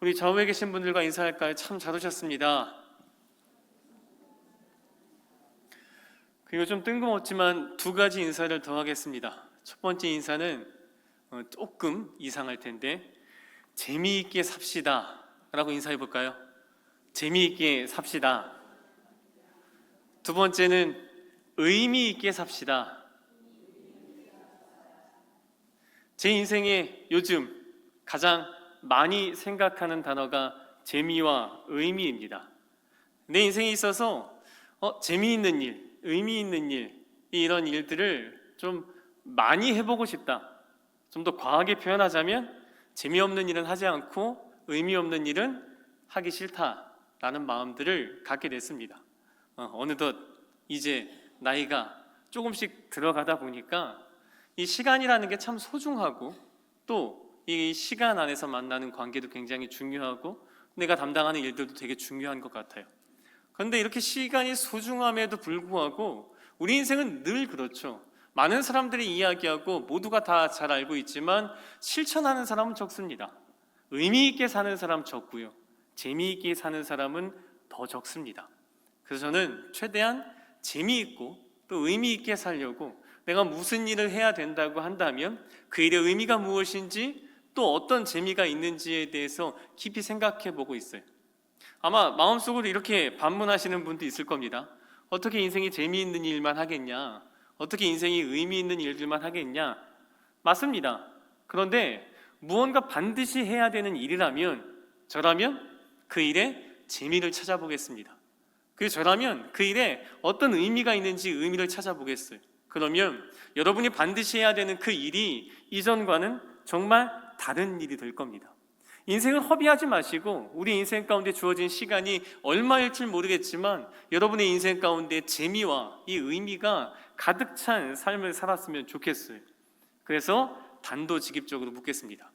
우리 좌우에 계신 분들과 인사할까요? 참 잘 오셨습니다. 그리고 좀 뜬금없지만 두 가지 인사를 더 하겠습니다. 첫 번째 인사는 어, 조금 이상할 텐데 재미있게 삽시다 라고 인사해 볼까요? 재미있게 삽시다. 두 번째는 의미 있게 삽시다. 제 인생에 요즘 가장 많이 생각하는 단어가 재미와 의미입니다. 내 인생에 있어서 어, 재미있는 일, 의미 있는 일, 이런 일들을 좀 많이 해보고 싶다. 좀 더 과하게 표현하자면 재미없는 일은 하지 않고 의미 없는 일은 하기 싫다라는 마음들을 갖게 됐습니다. 어, 어느덧 이제 나이가 조금씩 들어가다 보니까 이 시간이라는 게 참 소중하고 또 이 시간 안에서 만나는 관계도 굉장히 중요하고 내가 담당하는 일들도 되게 중요한 것 같아요. 그런데 이렇게 시간이 소중함에도 불구하고 우리 인생은 늘 그렇죠. 많은 사람들이 이야기하고 모두가 다 잘 알고 있지만 실천하는 사람은 적습니다. 의미 있게 사는 사람 적고요. 재미있게 사는 사람은 더 적습니다. 그래서 저는 최대한 재미있고 또 의미 있게 살려고 내가 무슨 일을 해야 된다고 한다면 그 일의 의미가 무엇인지 또 어떤 재미가 있는지에 대해서 깊이 생각해 보고 있어요. 아마 마음속으로 이렇게 반문하시는 분도 있을 겁니다. 어떻게 인생이 재미있는 일만 하겠냐? 어떻게 인생이 의미 있는 일들만 하겠냐? 맞습니다. 그런데 무언가 반드시 해야 되는 일이라면 저라면 그 일에 재미를 찾아보겠습니다. 그 저라면 그 일에 어떤 의미가 있는지 의미를 찾아보겠어요. 그러면 여러분이 반드시 해야 되는 그 일이 이전과는 정말 다른 일이 될 겁니다. 인생을 허비하지 마시고 우리 인생 가운데 주어진 시간이 얼마일지 모르겠지만 여러분의 인생 가운데 재미와 이 의미가 가득 찬 삶을 살았으면 좋겠어요. 그래서 단도직입적으로 묻겠습니다.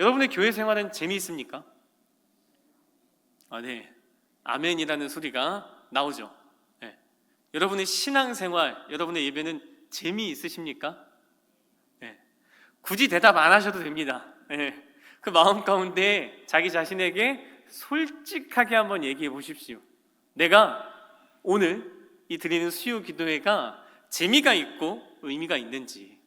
여러분의 교회 생활은 재미있습니까? 아, 네. 아멘이라는 소리가 나오죠. 네. 여러분의 신앙 생활, 여러분의 예배는 재미있으십니까? 네. 굳이 대답 안 하셔도 됩니다. 네. 그 마음 가운데 자기 자신에게 솔직하게 한번 얘기해 보십시오. 내가 오늘 이 드리는 수요 기도회가 재미가 있고 의미가 있는지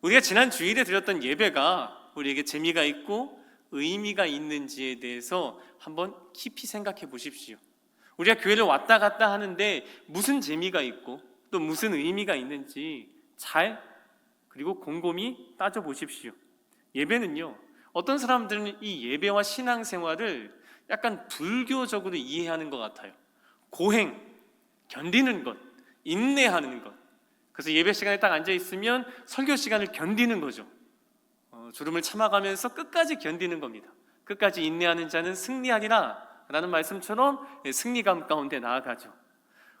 우리가 지난 주일에 드렸던 예배가 우리에게 재미가 있고 의미가 있는지에 대해서 한번 깊이 생각해 보십시오. 우리가 교회를 왔다 갔다 하는데 무슨 재미가 있고 또 무슨 의미가 있는지 잘 그리고 곰곰이 따져 보십시오. 예배는요. 어떤 사람들은 이 예배와 신앙생활을 약간 불교적으로 이해하는 것 같아요. 고행, 견디는 것, 인내하는 것. 그래서 예배 시간에 딱 앉아 있으면 설교 시간을 견디는 거죠. 어, 주름을 참아가면서 끝까지 견디는 겁니다. 끝까지 인내하는 자는 승리하리라 라는 말씀처럼 승리감 가운데 나아가죠.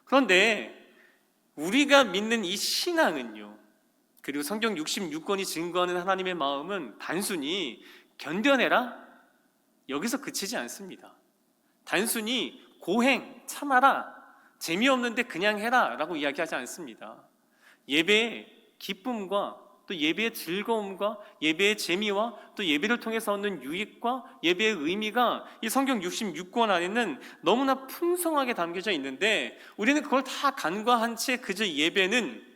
그런데 우리가 믿는 이 신앙은요. 그리고 성경 66권이 증거하는 하나님의 마음은 단순히 견뎌내라 여기서 그치지 않습니다. 단순히 고행 참아라 재미없는데 그냥 해라라고 이야기하지 않습니다. 예배의 기쁨과 또 예배의 즐거움과 예배의 재미와 또 예배를 통해서 얻는 유익과 예배의 의미가 이 성경 66권 안에는 너무나 풍성하게 담겨져 있는데 우리는 그걸 다 간과한 채 그저 예배는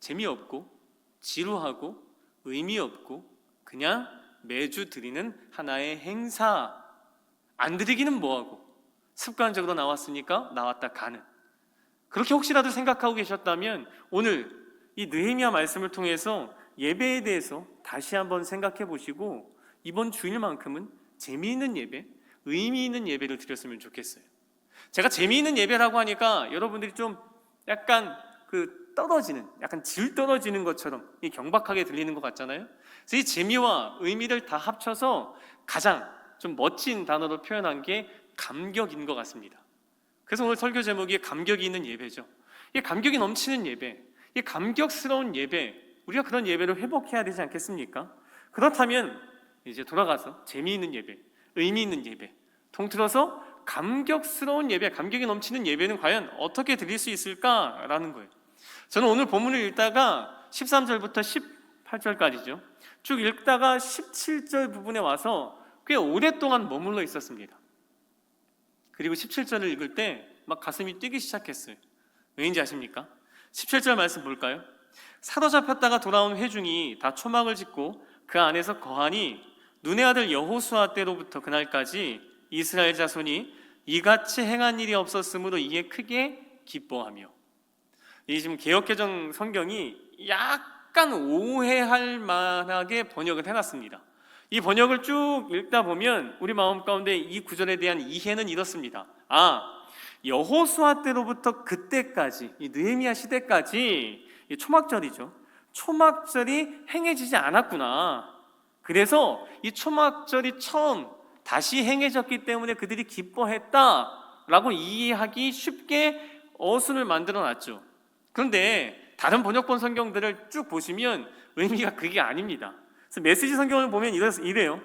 재미없고 지루하고 의미 없고 그냥 매주 드리는 하나의 행사. 안 드리기는 뭐하고? 습관적으로 나왔으니까 나왔다 가는. 그렇게 혹시라도 생각하고 계셨다면 오늘 이 느헤미야 말씀을 통해서 예배에 대해서 다시 한번 생각해 보시고 이번 주일만큼은 재미있는 예배, 의미 있는 예배를 드렸으면 좋겠어요. 제가 재미있는 예배라고 하니까 여러분들이 좀 약간 그 떨어지는, 약간 질 떨어지는 것처럼 이 경박하게 들리는 것 같잖아요. 그래서 이 재미와 의미를 다 합쳐서 가장 좀 멋진 단어로 표현한 게 감격인 것 같습니다. 그래서 오늘 설교 제목이 감격이 있는 예배죠. 이 감격이 넘치는 예배, 이 감격스러운 예배, 우리가 그런 예배를 회복해야 되지 않겠습니까? 그렇다면 이제 돌아가서 재미있는 예배, 의미 있는 예배, 통틀어서 감격스러운 예배, 감격이 넘치는 예배는 과연 어떻게 드릴 수 있을까라는 거예요. 저는 오늘 본문을 읽다가 13절부터 18절까지죠. 쭉 읽다가 17절 부분에 와서 꽤 오랫동안 머물러 있었습니다. 그리고 17절을 읽을 때 막 가슴이 뛰기 시작했어요. 왜인지 아십니까? 17절 말씀 볼까요? 사로잡혔다가 돌아온 회중이 다 초막을 짓고 그 안에서 거하니 눈의 아들 여호수아 때로부터 그날까지 이스라엘 자손이 이같이 행한 일이 없었으므로 이에 크게 기뻐하며 이 지금 개혁개정 성경이 약간 오해할 만하게 번역을 해놨습니다. 이 번역을 쭉 읽다 보면 우리 마음 가운데 이 구절에 대한 이해는 이렇습니다. 아, 여호수아 때로부터 그때까지 이 느헤미야 시대까지 이 초막절이죠. 초막절이 행해지지 않았구나. 그래서 이 초막절이 처음 다시 행해졌기 때문에 그들이 기뻐했다라고 이해하기 쉽게 어순을 만들어 놨죠. 그런데 다른 번역본 성경들을 쭉 보시면 의미가 그게 아닙니다. 그래서 메시지 성경을 보면 이래- 이래요.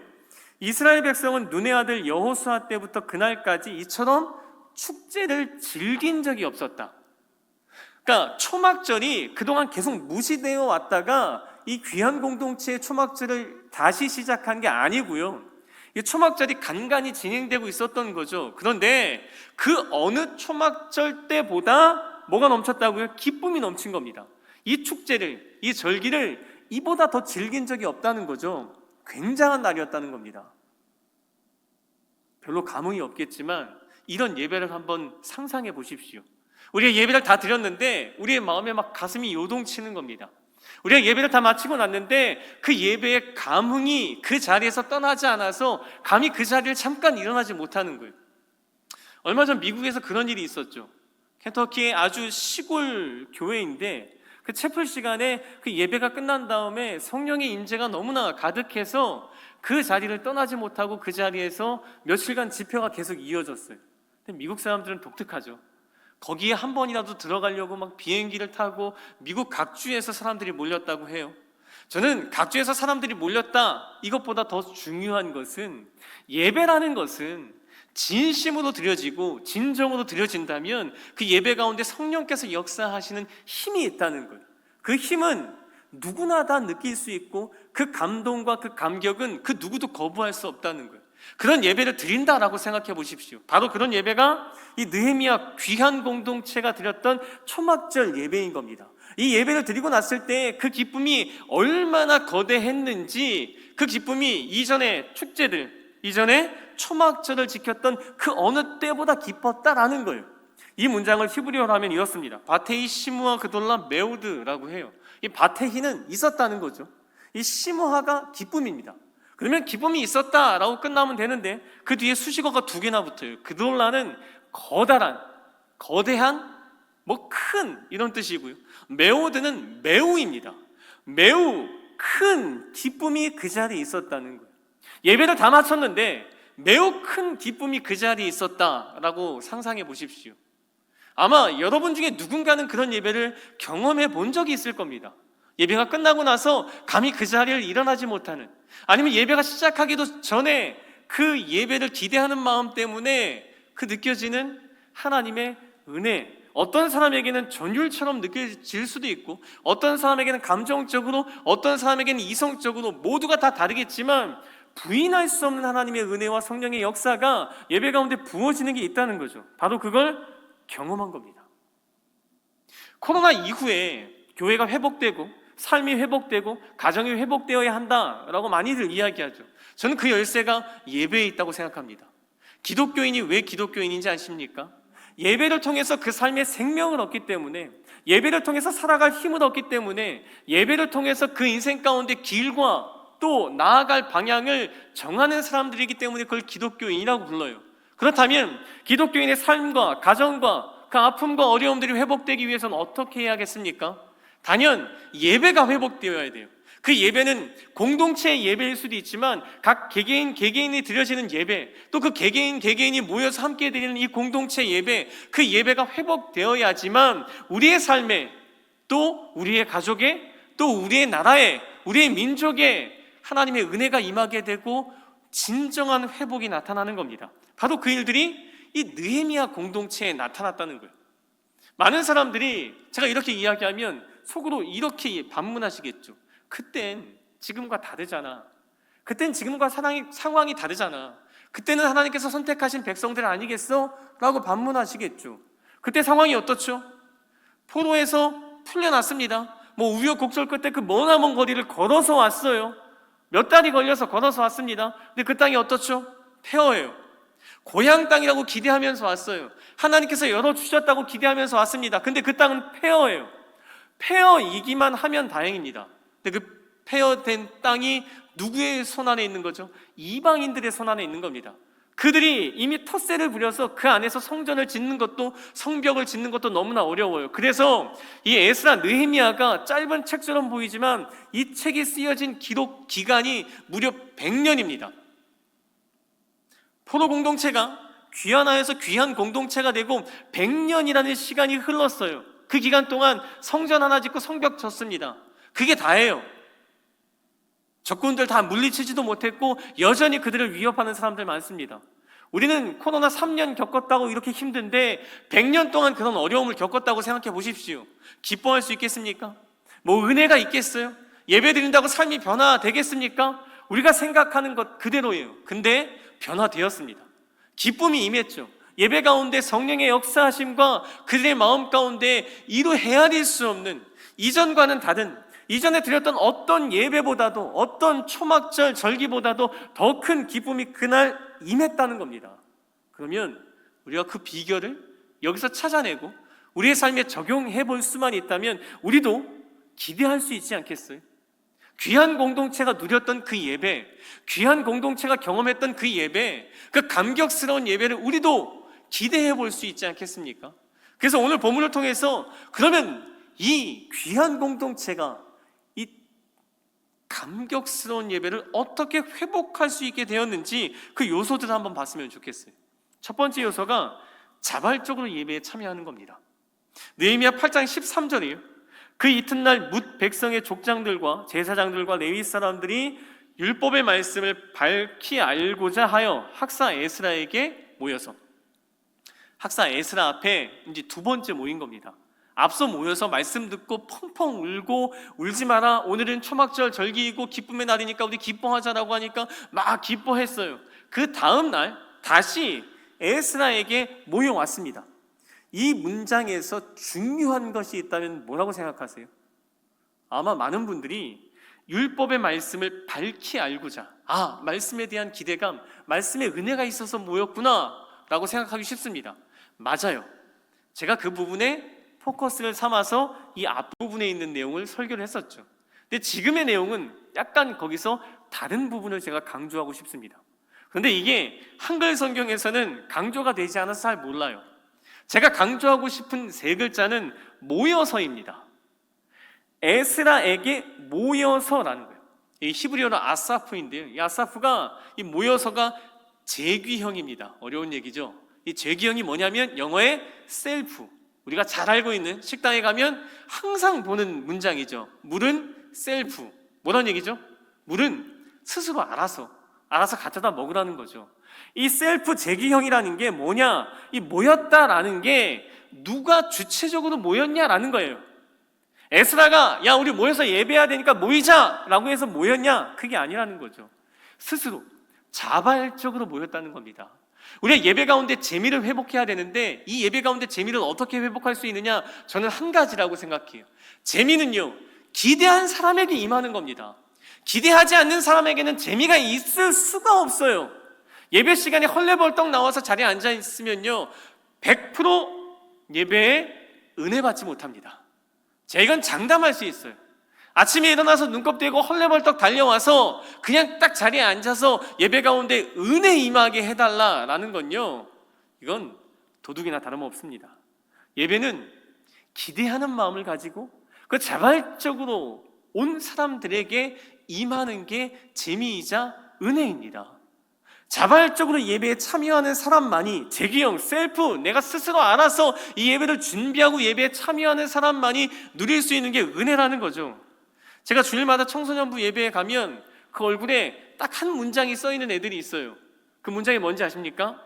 이스라엘 백성은 눈의 아들 여호수아 때부터 그날까지 이처럼 축제를 즐긴 적이 없었다. 그러니까 초막절이 그동안 계속 무시되어 왔다가 이 귀한 공동체의 초막절을 다시 시작한 게 아니고요. 이 초막절이 간간히 진행되고 있었던 거죠. 그런데 그 어느 초막절 때보다 뭐가 넘쳤다고요? 기쁨이 넘친 겁니다. 이 축제를, 이 절기를 이보다 더 즐긴 적이 없다는 거죠. 굉장한 날이었다는 겁니다. 별로 감흥이 없겠지만 이런 예배를 한번 상상해 보십시오. 우리가 예배를 다 드렸는데 우리의 마음에 막 가슴이 요동치는 겁니다. 우리가 예배를 다 마치고 났는데 그 예배의 감흥이 그 자리에서 떠나지 않아서 감히 그 자리를 잠깐 일어나지 못하는 거예요. 얼마 전 미국에서 그런 일이 있었죠. 켄터키의 아주 시골 교회인데 그 채플 시간에 그 예배가 끝난 다음에 성령의 임재가 너무나 가득해서 그 자리를 떠나지 못하고 그 자리에서 며칠간 집회가 계속 이어졌어요. 미국 사람들은 독특하죠. 거기에 한 번이라도 들어가려고 막 비행기를 타고 미국 각주에서 사람들이 몰렸다고 해요. 저는 각주에서 사람들이 몰렸다 이것보다 더 중요한 것은 예배라는 것은 진심으로 드려지고 진정으로 드려진다면 그 예배 가운데 성령께서 역사하시는 힘이 있다는 거예요. 그 힘은 누구나 다 느낄 수 있고 그 감동과 그 감격은 그 누구도 거부할 수 없다는 거예요. 그런 예배를 드린다라고 생각해 보십시오. 바로 그런 예배가 이 느헤미야 귀한 공동체가 드렸던 초막절 예배인 겁니다. 이 예배를 드리고 났을 때 그 기쁨이 얼마나 거대했는지 그 기쁨이 이전에 축제들, 이전에 초막절을 지켰던 그 어느 때보다 기뻤다라는 거예요. 이 문장을 히브리어로 하면 이렇습니다. 바테이 시무아 그돌라 메우드라고 해요. 이 바테히는 있었다는 거죠. 이 시무하가 기쁨입니다. 그러면 기쁨이 있었다라고 끝나면 되는데 그 뒤에 수식어가 두 개나 붙어요. 그돌라는 거다란, 거대한, 뭐 큰 이런 뜻이고요. 메오드는 매우입니다. 매우 큰 기쁨이 그 자리에 있었다는 거예요. 예배를 다 마쳤는데 매우 큰 기쁨이 그 자리에 있었다라고 상상해 보십시오. 아마 여러분 중에 누군가는 그런 예배를 경험해 본 적이 있을 겁니다. 예배가 끝나고 나서 감히 그 자리를 일어나지 못하는 아니면 예배가 시작하기도 전에 그 예배를 기대하는 마음 때문에 그 느껴지는 하나님의 은혜 어떤 사람에게는 전율처럼 느껴질 수도 있고 어떤 사람에게는 감정적으로 어떤 사람에게는 이성적으로 모두가 다 다르겠지만 부인할 수 없는 하나님의 은혜와 성령의 역사가 예배 가운데 부어지는 게 있다는 거죠. 바로 그걸 경험한 겁니다. 코로나 이후에 교회가 회복되고 삶이 회복되고 가정이 회복되어야 한다라고 많이들 이야기하죠. 저는 그 열쇠가 예배에 있다고 생각합니다. 기독교인이 왜 기독교인인지 아십니까? 예배를 통해서 그 삶의 생명을 얻기 때문에 예배를 통해서 살아갈 힘을 얻기 때문에 예배를 통해서 그 인생 가운데 길과 또 나아갈 방향을 정하는 사람들이기 때문에 그걸 기독교인이라고 불러요. 그렇다면 기독교인의 삶과 가정과 그 아픔과 어려움들이 회복되기 위해서는 어떻게 해야겠습니까? 단연 예배가 회복되어야 돼요. 그 예배는 공동체의 예배일 수도 있지만 각 개개인 개개인이 드려지는 예배 또 그 개개인 개개인이 모여서 함께 드리는 이 공동체 예배 그 예배가 회복되어야지만 우리의 삶에 또 우리의 가족에 또 우리의 나라에 우리의 민족에 하나님의 은혜가 임하게 되고 진정한 회복이 나타나는 겁니다. 바로 그 일들이 이 느헤미야 공동체에 나타났다는 거예요. 많은 사람들이 제가 이렇게 이야기하면 속으로 이렇게 반문하시겠죠. 그땐 지금과 다르잖아. 그땐 지금과 상황이, 상황이 다르잖아. 그때는 하나님께서 선택하신 백성들 아니겠어? 라고 반문하시겠죠. 그때 상황이 어떻죠? 포로에서 풀려났습니다. 뭐 우여곡절 끝에 그 머나먼 거리를 걸어서 왔어요. 몇 달이 걸려서 걸어서 왔습니다. 근데 그 땅이 어떻죠? 폐허해요. 고향 땅이라고 기대하면서 왔어요. 하나님께서 열어주셨다고 기대하면서 왔습니다. 근데 그 땅은 폐허예요. 폐허이기만 하면 다행입니다. 근데 그 폐허된 땅이 누구의 손 안에 있는 거죠? 이방인들의 손 안에 있는 겁니다. 그들이 이미 텃세를 부려서 그 안에서 성전을 짓는 것도 성벽을 짓는 것도 너무나 어려워요. 그래서 이 에스라 느헤미야가 짧은 책처럼 보이지만 이 책이 쓰여진 기록 기간이 무려 100년입니다. 포로 공동체가 귀환하여서 귀한 공동체가 되고 100년이라는 시간이 흘렀어요. 그 기간 동안 성전 하나 짓고 성벽 졌습니다. 그게 다예요. 적군들 다 물리치지도 못했고 여전히 그들을 위협하는 사람들 많습니다. 우리는 코로나 3년 겪었다고 이렇게 힘든데 100년 동안 그런 어려움을 겪었다고 생각해 보십시오. 기뻐할 수 있겠습니까? 뭐 은혜가 있겠어요? 예배 드린다고 삶이 변화되겠습니까? 우리가 생각하는 것 그대로예요. 근데 변화되었습니다. 기쁨이 임했죠. 예배 가운데 성령의 역사하심과 그들의 마음 가운데 이루 헤아릴 수 없는 이전과는 다른 이전에 드렸던 어떤 예배보다도 어떤 초막절 절기보다도 더 큰 기쁨이 그날 임했다는 겁니다. 그러면 우리가 그 비결을 여기서 찾아내고 우리의 삶에 적용해 볼 수만 있다면 우리도 기대할 수 있지 않겠어요? 귀한 공동체가 누렸던 그 예배, 귀한 공동체가 경험했던 그 예배, 그 감격스러운 예배를 우리도 기대해 볼 수 있지 않겠습니까? 그래서 오늘 본문을 통해서 그러면 이 귀한 공동체가 이 감격스러운 예배를 어떻게 회복할 수 있게 되었는지 그 요소들을 한번 봤으면 좋겠어요. 첫 번째 요소가 자발적으로 예배에 참여하는 겁니다. 느헤미야 8장 13절이에요. 그 이튿날 뭇 백성의 족장들과 제사장들과 레위 사람들이 율법의 말씀을 밝히 알고자 하여 학사 에스라에게 모여서 학사 에스라 앞에 이제 두 번째 모인 겁니다. 앞서 모여서 말씀 듣고 펑펑 울고 울지 마라. 오늘은 초막절 절기이고 기쁨의 날이니까 우리 기뻐하자라고 하니까 막 기뻐했어요. 그 다음 날 다시 에스라에게 모여왔습니다. 이 문장에서 중요한 것이 있다면 뭐라고 생각하세요? 아마 많은 분들이 율법의 말씀을 밝히 알고자, 아, 말씀에 대한 기대감, 말씀에 은혜가 있어서 모였구나, 라고 생각하기 쉽습니다. 맞아요. 제가 그 부분에 포커스를 삼아서 이 앞부분에 있는 내용을 설교를 했었죠. 근데 지금의 내용은 약간 거기서 다른 부분을 제가 강조하고 싶습니다. 그런데 이게 한글 성경에서는 강조가 되지 않아서 잘 몰라요. 제가 강조하고 싶은 세 글자는 모여서입니다. 에스라에게 모여서라는 거예요. 이 히브리어로 아사프인데요. 이 아사프가 이 모여서가 재귀형입니다. 어려운 얘기죠. 이 재귀형이 뭐냐면 영어의 셀프. 우리가 잘 알고 있는 식당에 가면 항상 보는 문장이죠. 물은 셀프. 뭐란 얘기죠? 물은 스스로 알아서 알아서 갖다다 먹으라는 거죠. 이 셀프 재기형이라는 게 뭐냐? 이 모였다라는 게 누가 주체적으로 모였냐라는 거예요. 에스라가 야 우리 모여서 예배해야 되니까 모이자라고 해서 모였냐? 그게 아니라는 거죠. 스스로 자발적으로 모였다는 겁니다. 우리가 예배 가운데 재미를 회복해야 되는데 이 예배 가운데 재미를 어떻게 회복할 수 있느냐? 저는 한 가지라고 생각해요. 재미는요. 기대한 사람에게 임하는 겁니다. 기대하지 않는 사람에게는 재미가 있을 수가 없어요. 예배 시간에 헐레벌떡 나와서 자리에 앉아 있으면요. 100% 예배에 은혜 받지 못합니다. 제가 이건 장담할 수 있어요. 아침에 일어나서 눈곱 떼고 헐레벌떡 달려와서 그냥 딱 자리에 앉아서 예배 가운데 은혜 임하게 해달라라는 건요. 이건 도둑이나 다름없습니다. 예배는 기대하는 마음을 가지고 그 자발적으로 온 사람들에게 임하는 게 재미이자 은혜입니다. 자발적으로 예배에 참여하는 사람만이 재기형, 셀프, 내가 스스로 알아서 이 예배를 준비하고 예배에 참여하는 사람만이 누릴 수 있는 게 은혜라는 거죠. 제가 주일마다 청소년부 예배에 가면 그 얼굴에 딱 한 문장이 써 있는 애들이 있어요. 그 문장이 뭔지 아십니까?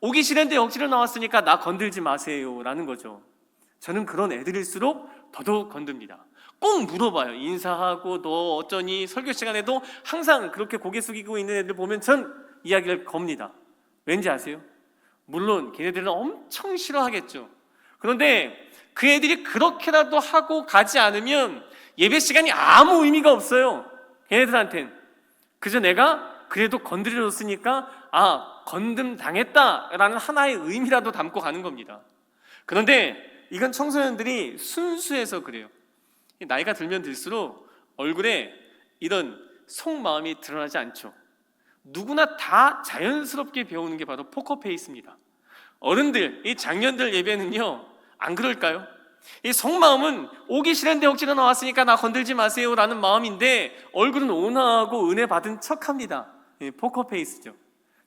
오기 싫은데 억지로 나왔으니까 나 건들지 마세요. 라는 거죠. 저는 그런 애들일수록 더더욱 건듭니다. 꼭 물어봐요. 인사하고 너 어쩌니 설교 시간에도 항상 그렇게 고개 숙이고 있는 애들 보면 전 이야기를 겁니다. 왠지 아세요? 물론 걔네들은 엄청 싫어하겠죠. 그런데 그 애들이 그렇게라도 하고 가지 않으면 예배 시간이 아무 의미가 없어요. 걔네들한텐. 그저 내가 그래도 건드려줬으니까 아 건든 당했다라는 하나의 의미라도 담고 가는 겁니다. 그런데 이건 청소년들이 순수해서 그래요. 나이가 들면 들수록 얼굴에 이런 속마음이 드러나지 않죠. 누구나 다 자연스럽게 배우는 게 바로 포커페이스입니다. 어른들, 이 장년들 예배는요, 안 그럴까요? 이 속마음은 오기 싫은데 억지로 나왔으니까 나 건들지 마세요라는 마음인데 얼굴은 온화하고 은혜 받은 척합니다. 예, 포커페이스죠.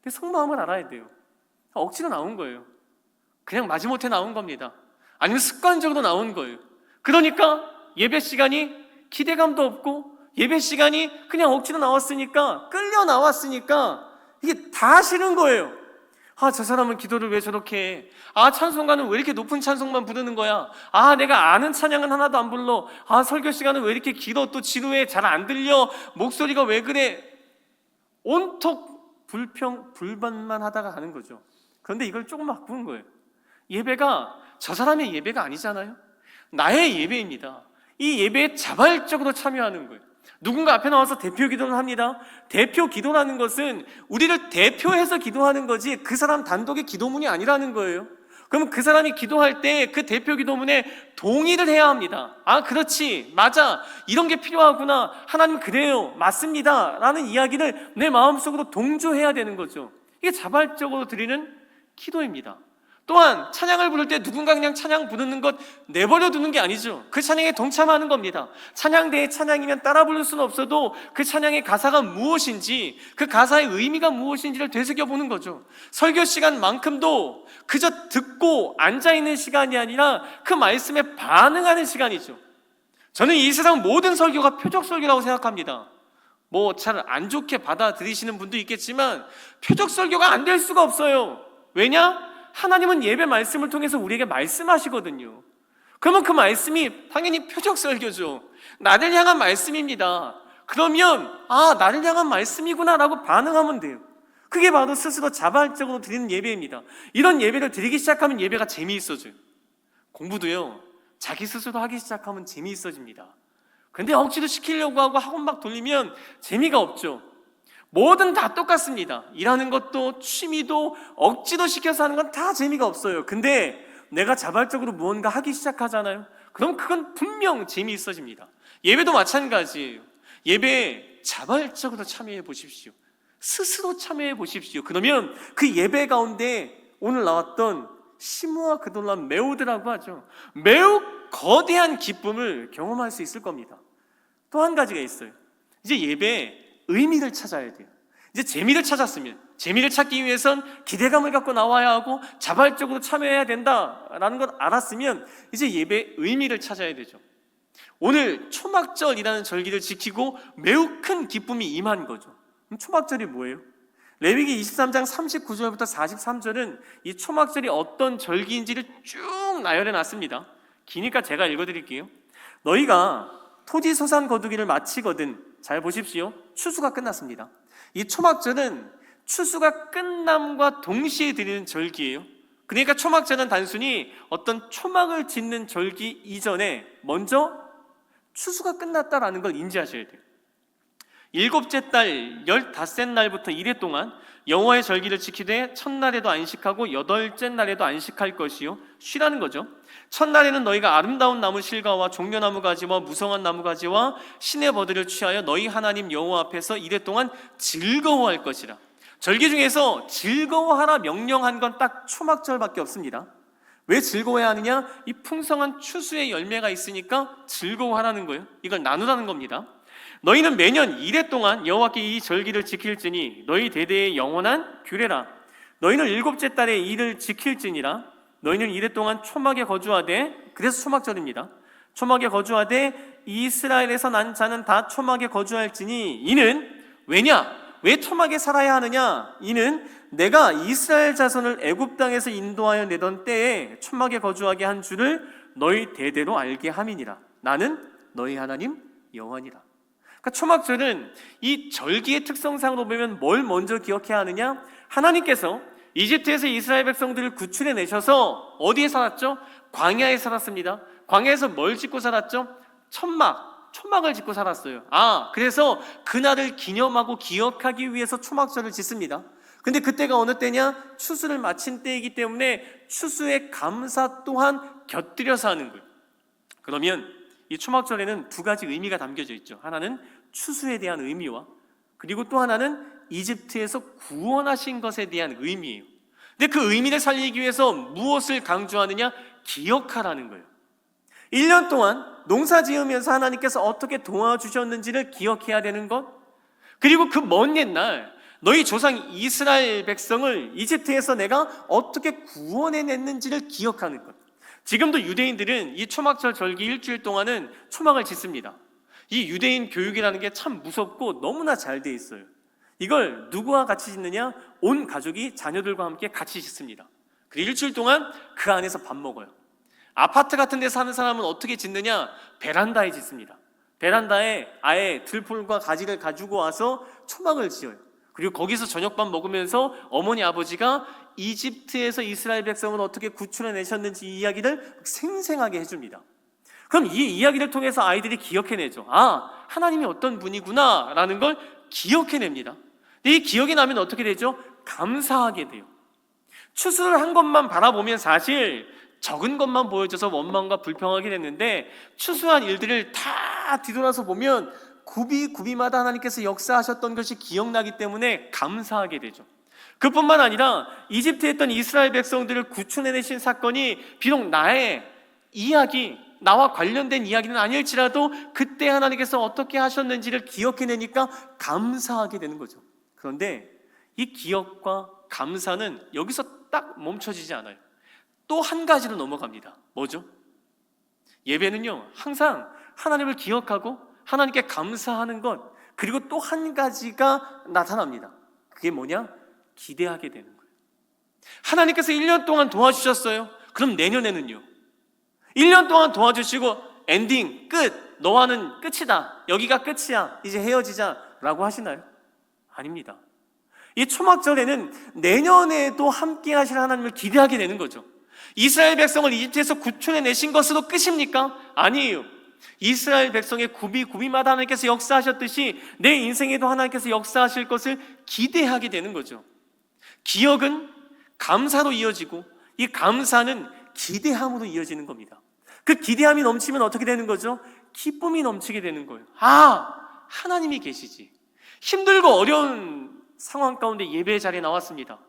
근데 속마음을 알아야 돼요. 억지로 나온 거예요. 그냥 마지못해 나온 겁니다. 아니면 습관적으로 나온 거예요. 그러니까 예배 시간이 기대감도 없고 예배 시간이 그냥 억지로 나왔으니까 끌려 나왔으니까 이게 다 싫은 거예요. 아, 저 사람은 기도를 왜 저렇게 해? 아, 찬송가는 왜 이렇게 높은 찬송만 부르는 거야? 아, 내가 아는 찬양은 하나도 안 불러. 아, 설교 시간은 왜 이렇게 길어? 또 지루해? 잘 안 들려? 목소리가 왜 그래? 온통 불평, 불만만 하다가 가는 거죠. 그런데 이걸 조금 바꾸는 거예요. 예배가 저 사람의 예배가 아니잖아요. 나의 예배입니다. 이 예배에 자발적으로 참여하는 거예요. 누군가 앞에 나와서 대표 기도를 합니다. 대표 기도라는 것은 우리를 대표해서 기도하는 거지 그 사람 단독의 기도문이 아니라는 거예요. 그러면 그 사람이 기도할 때 그 대표 기도문에 동의를 해야 합니다. 아, 그렇지. 맞아. 이런 게 필요하구나. 하나님 그래요. 맞습니다. 라는 이야기를 내 마음속으로 동조해야 되는 거죠. 이게 자발적으로 드리는 기도입니다. 또한 찬양을 부를 때 누군가 그냥 찬양 부르는 것 내버려 두는 게 아니죠. 그 찬양에 동참하는 겁니다. 찬양대의 찬양이면 따라 부를 수는 없어도 그 찬양의 가사가 무엇인지 그 가사의 의미가 무엇인지를 되새겨 보는 거죠. 설교 시간만큼도 그저 듣고 앉아 있는 시간이 아니라 그 말씀에 반응하는 시간이죠. 저는 이 세상 모든 설교가 표적 설교라고 생각합니다. 뭐 잘 안 좋게 받아들이시는 분도 있겠지만 표적 설교가 안 될 수가 없어요. 왜냐? 하나님은 예배 말씀을 통해서 우리에게 말씀하시거든요. 그러면 그 말씀이 당연히 표적 설교죠. 나를 향한 말씀입니다. 그러면 아 나를 향한 말씀이구나라고 반응하면 돼요. 그게 바로 스스로 자발적으로 드리는 예배입니다. 이런 예배를 드리기 시작하면 예배가 재미있어져요. 공부도요. 자기 스스로 하기 시작하면 재미있어집니다. 근데 억지로 시키려고 하고 학원 막 돌리면 재미가 없죠. 뭐든 다 똑같습니다. 일하는 것도 취미도 억지로 시켜서 하는 건 다 재미가 없어요. 근데 내가 자발적으로 무언가 하기 시작하잖아요. 그럼 그건 분명 재미있어집니다. 예배도 마찬가지예요. 예배에 자발적으로 참여해 보십시오. 스스로 참여해 보십시오. 그러면 그 예배 가운데 오늘 나왔던 시무와 그돌란 매우드라고 하죠. 매우 거대한 기쁨을 경험할 수 있을 겁니다. 또 한 가지가 있어요. 이제 예배에 의미를 찾아야 돼요. 이제 재미를 찾았으면 재미를 찾기 위해선 기대감을 갖고 나와야 하고 자발적으로 참여해야 된다라는 걸 알았으면 이제 예배 의미를 찾아야 되죠. 오늘 초막절이라는 절기를 지키고 매우 큰 기쁨이 임한 거죠. 초막절이 뭐예요? 레위기 23장 39절부터 43절은 이 초막절이 어떤 절기인지를 쭉 나열해 놨습니다. 기니까 제가 읽어 드릴게요. 너희가 토지 소산 거두기를 마치거든 잘 보십시오. 추수가 끝났습니다. 이 초막절은 추수가 끝남과 동시에 드리는 절기예요. 그러니까 초막절은 단순히 어떤 초막을 짓는 절기 이전에 먼저 추수가 끝났다라는 걸 인지하셔야 돼요. 일곱째 달 열다섯 날부터 이래 동안 여호와의 절기를 지키되 첫날에도 안식하고 여덟째 날에도 안식할 것이요 쉬라는 거죠. 첫날에는 너희가 아름다운 나무 실과와 종려나무 가지와 무성한 나무 가지와 신의 버들을 취하여 너희 하나님 여호와 앞에서 이래 동안 즐거워할 것이라. 절기 중에서 즐거워하라 명령한 건 딱 초막절밖에 없습니다. 왜 즐거워해야 하느냐? 이 풍성한 추수의 열매가 있으니까 즐거워하라는 거예요. 이걸 나누라는 겁니다. 너희는 매년 이래 동안 여호와께 이 절기를 지킬지니 너희 대대의 영원한 규례라. 너희는 일곱째 달에 이를 지킬지니라. 너희는 이래 동안 초막에 거주하되 그래서 초막절입니다. 초막에 거주하되 이스라엘에서 난 자는 다 초막에 거주할지니 이는 왜냐? 왜 초막에 살아야 하느냐? 이는 내가 이스라엘 자손을 애굽 땅에서 인도하여 내던 때에 초막에 거주하게 한 줄을 너희 대대로 알게 함이니라. 나는 너희 하나님 여호와니라. 그러니까 초막절은 이 절기의 특성상으로 보면 뭘 먼저 기억해야 하느냐? 하나님께서 이집트에서 이스라엘 백성들을 구출해 내셔서 어디에 살았죠? 광야에 살았습니다. 광야에서 뭘 짓고 살았죠? 천막, 초막을 짓고 살았어요. 아, 그래서 그날을 기념하고 기억하기 위해서 초막절을 짓습니다. 근데 그때가 어느 때냐? 추수를 마친 때이기 때문에 추수의 감사 또한 곁들여서 하는 거예요. 그러면 이 초막절에는 두 가지 의미가 담겨져 있죠. 하나는 추수에 대한 의미와 그리고 또 하나는 이집트에서 구원하신 것에 대한 의미예요. 근데 그 의미를 살리기 위해서 무엇을 강조하느냐? 기억하라는 거예요. 1년 동안 농사 지으면서 하나님께서 어떻게 도와주셨는지를 기억해야 되는 것. 그리고 그 먼 옛날 너희 조상 이스라엘 백성을 이집트에서 내가 어떻게 구원해냈는지를 기억하는 것. 지금도 유대인들은 이 초막절 절기 일주일 동안은 초막을 짓습니다. 이 유대인 교육이라는 게 참 무섭고 너무나 잘 돼 있어요. 이걸 누구와 같이 짓느냐? 온 가족이 자녀들과 함께 같이 짓습니다. 그리고 일주일 동안 그 안에서 밥 먹어요. 아파트 같은 데 사는 사람은 어떻게 짓느냐? 베란다에 짓습니다. 베란다에 아예 들풀과 가지를 가지고 와서 초막을 지어요. 그리고 거기서 저녁밥 먹으면서 어머니 아버지가 이집트에서 이스라엘 백성을 어떻게 구출해 내셨는지 이 이야기를 생생하게 해줍니다. 그럼 이 이야기를 통해서 아이들이 기억해내죠. 아, 하나님이 어떤 분이구나 라는 걸 기억해냅니다. 이 기억이 나면 어떻게 되죠? 감사하게 돼요. 추수를 한 것만 바라보면 사실 적은 것만 보여줘서 원망과 불평하게 됐는데 추수한 일들을 다 뒤돌아서 보면 구비 구비마다 하나님께서 역사하셨던 것이 기억나기 때문에 감사하게 되죠. 그뿐만 아니라 이집트에 있던 이스라엘 백성들을 구출해내신 사건이 비록 나의 이야기, 나와 관련된 이야기는 아닐지라도 그때 하나님께서 어떻게 하셨는지를 기억해내니까 감사하게 되는 거죠. 그런데 이 기억과 감사는 여기서 딱 멈춰지지 않아요. 또 한 가지로 넘어갑니다. 뭐죠? 예배는요, 항상 하나님을 기억하고 하나님께 감사하는 것, 그리고 또 한 가지가 나타납니다. 그게 뭐냐? 기대하게 되는 거예요. 하나님께서 1년 동안 도와주셨어요. 그럼 내년에는요? 1년 동안 도와주시고 엔딩, 끝! 너와는 끝이다. 여기가 끝이야. 이제 헤어지자. 라고 하시나요? 아닙니다. 이 초막절에는 내년에도 함께 하실 하나님을 기대하게 되는 거죠. 이스라엘 백성을 이집트에서 구출해 내신 것으로 끝입니까? 아니에요. 이스라엘 백성의 구비 구비마다 하나님께서 역사하셨듯이 내 인생에도 하나님께서 역사하실 것을 기대하게 되는 거죠. 기억은 감사로 이어지고 이 감사는 기대함으로 이어지는 겁니다. 그 기대함이 넘치면 어떻게 되는 거죠? 기쁨이 넘치게 되는 거예요. 아, 하나님이 계시지. 힘들고 어려운 상황 가운데 예배 자리에 나왔습니다.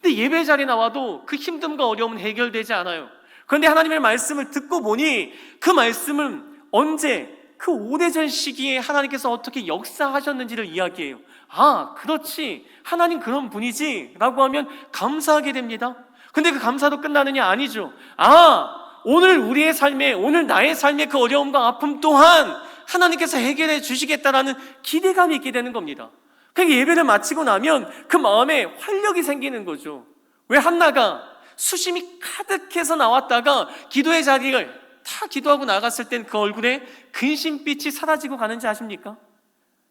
근데 예배 자리에 나와도 그 힘듦과 어려움은 해결되지 않아요. 그런데 하나님의 말씀을 듣고 보니 그 말씀은 언제 그 오래전 시기에 하나님께서 어떻게 역사하셨는지를 이야기해요. 아, 그렇지. 하나님 그런 분이지. 라고 하면 감사하게 됩니다. 근데 그 감사도 끝나느냐? 아니죠. 아, 오늘 우리의 삶에, 오늘 나의 삶의 그 어려움과 아픔 또한 하나님께서 해결해 주시겠다라는 기대감이 있게 되는 겁니다. 그러니까 예배를 마치고 나면 그 마음에 활력이 생기는 거죠. 왜 한나가 수심이 가득해서 나왔다가 기도의 자리를 다 기도하고 나갔을 땐 그 얼굴에 근심빛이 사라지고 가는지 아십니까?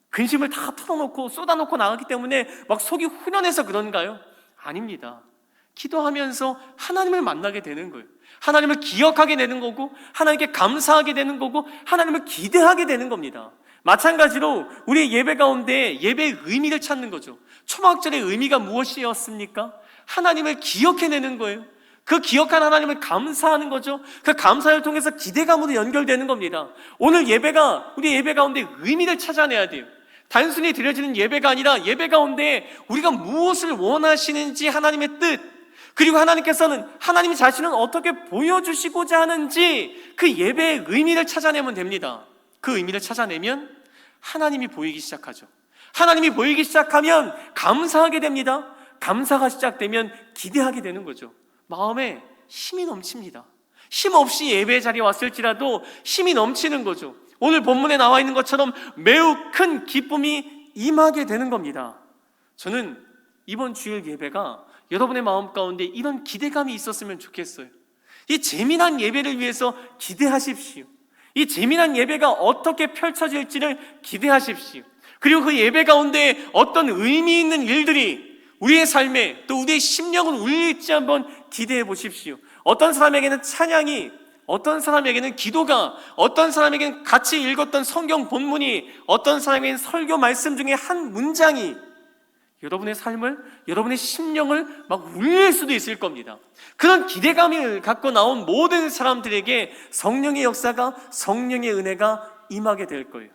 근심을 다 털어놓고 쏟아놓고 나갔기 때문에 막 속이 후련해서 그런가요? 아닙니다. 기도하면서 하나님을 만나게 되는 거예요. 하나님을 기억하게 되는 거고, 하나님께 감사하게 되는 거고, 하나님을 기대하게 되는 겁니다. 마찬가지로 우리 예배 가운데 예배의 의미를 찾는 거죠. 초막절의 의미가 무엇이었습니까? 하나님을 기억해내는 거예요. 그 기억한 하나님을 감사하는 거죠. 그 감사를 통해서 기대감으로 연결되는 겁니다. 오늘 예배가 우리 예배 가운데 의미를 찾아내야 돼요. 단순히 드려지는 예배가 아니라 예배 가운데 우리가 무엇을 원하시는지 하나님의 뜻, 그리고 하나님께서는 하나님 자신은 어떻게 보여주시고자 하는지 그 예배의 의미를 찾아내면 됩니다. 그 의미를 찾아내면 하나님이 보이기 시작하죠. 하나님이 보이기 시작하면 감사하게 됩니다. 감사가 시작되면 기대하게 되는 거죠. 마음에 힘이 넘칩니다. 힘 없이 예배 자리에 왔을지라도 힘이 넘치는 거죠. 오늘 본문에 나와 있는 것처럼 매우 큰 기쁨이 임하게 되는 겁니다. 저는 이번 주일 예배가 여러분의 마음 가운데 이런 기대감이 있었으면 좋겠어요. 이 재미난 예배를 위해서 기대하십시오. 이 재미난 예배가 어떻게 펼쳐질지를 기대하십시오. 그리고 그 예배 가운데 어떤 의미 있는 일들이 우리의 삶에 또 우리의 심령을 울릴지 한번 기대해 보십시오. 어떤 사람에게는 찬양이, 어떤 사람에게는 기도가, 어떤 사람에게는 같이 읽었던 성경 본문이, 어떤 사람에게는 설교 말씀 중에 한 문장이 여러분의 삶을, 여러분의 심령을 막 울릴 수도 있을 겁니다. 그런 기대감을 갖고 나온 모든 사람들에게 성령의 역사가, 성령의 은혜가 임하게 될 거예요.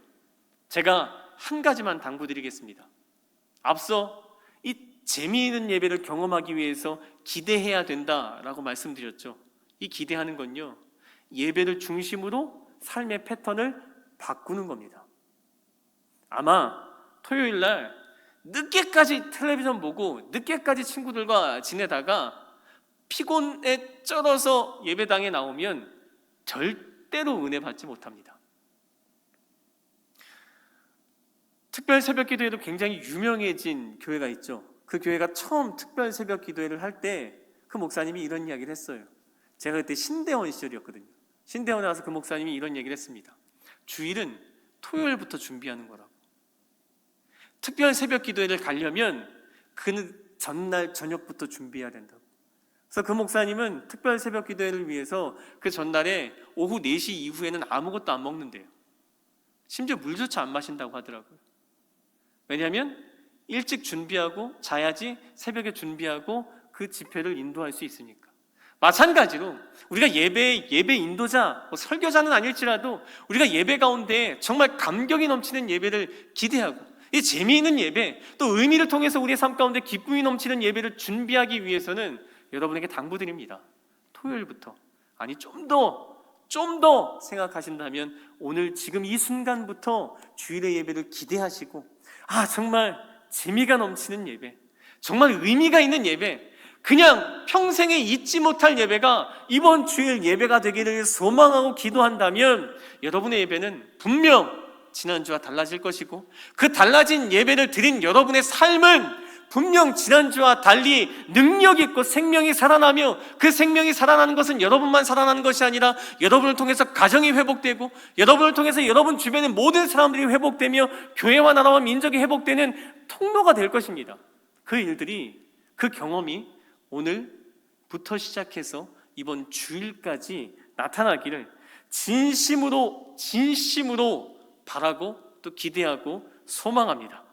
제가 한 가지만 당부드리겠습니다. 앞서 이 재미있는 예배를 경험하기 위해서 기대해야 된다라고 말씀드렸죠. 이 기대하는 건요, 예배를 중심으로 삶의 패턴을 바꾸는 겁니다. 아마 토요일 날 늦게까지 텔레비전 보고 늦게까지 친구들과 지내다가 피곤에 쩔어서 예배당에 나오면 절대로 은혜 받지 못합니다. 특별 새벽 기도회도 굉장히 유명해진 교회가 있죠. 그 교회가 처음 특별 새벽 기도회를 할 때 그 목사님이 이런 이야기를 했어요. 제가 그때 신대원 시절이었거든요. 신대원에 와서 그 목사님이 이런 얘기를 했습니다. 주일은 토요일부터 준비하는 거라고. 특별 새벽 기도회를 가려면 그 전날 저녁부터 준비해야 된다고. 그래서 그 목사님은 특별 새벽 기도회를 위해서 그 전날에 오후 4시 이후에는 아무것도 안 먹는데요. 심지어 물조차 안 마신다고 하더라고요. 왜냐하면 일찍 준비하고 자야지 새벽에 준비하고 그 집회를 인도할 수 있으니까. 마찬가지로 우리가 예배 예배 인도자 뭐 설교자는 아닐지라도 우리가 예배 가운데 정말 감격이 넘치는 예배를 기대하고 이 재미있는 예배 또 의미를 통해서 우리의 삶 가운데 기쁨이 넘치는 예배를 준비하기 위해서는 여러분에게 당부드립니다. 토요일부터 아니 좀 더 좀 더 생각하신다면 오늘 지금 이 순간부터 주일의 예배를 기대하시고 아 정말 재미가 넘치는 예배 정말 의미가 있는 예배 그냥 평생에 잊지 못할 예배가 이번 주일 예배가 되기를 소망하고 기도한다면 여러분의 예배는 분명 지난주와 달라질 것이고 그 달라진 예배를 드린 여러분의 삶은 분명 지난주와 달리 능력 있고 생명이 살아나며 그 생명이 살아나는 것은 여러분만 살아나는 것이 아니라 여러분을 통해서 가정이 회복되고 여러분을 통해서 여러분 주변의 모든 사람들이 회복되며 교회와 나라와 민족이 회복되는 통로가 될 것입니다. 그 일들이 그 경험이 오늘부터 시작해서 이번 주일까지 나타나기를 진심으로 진심으로 바라고 또 기대하고 소망합니다.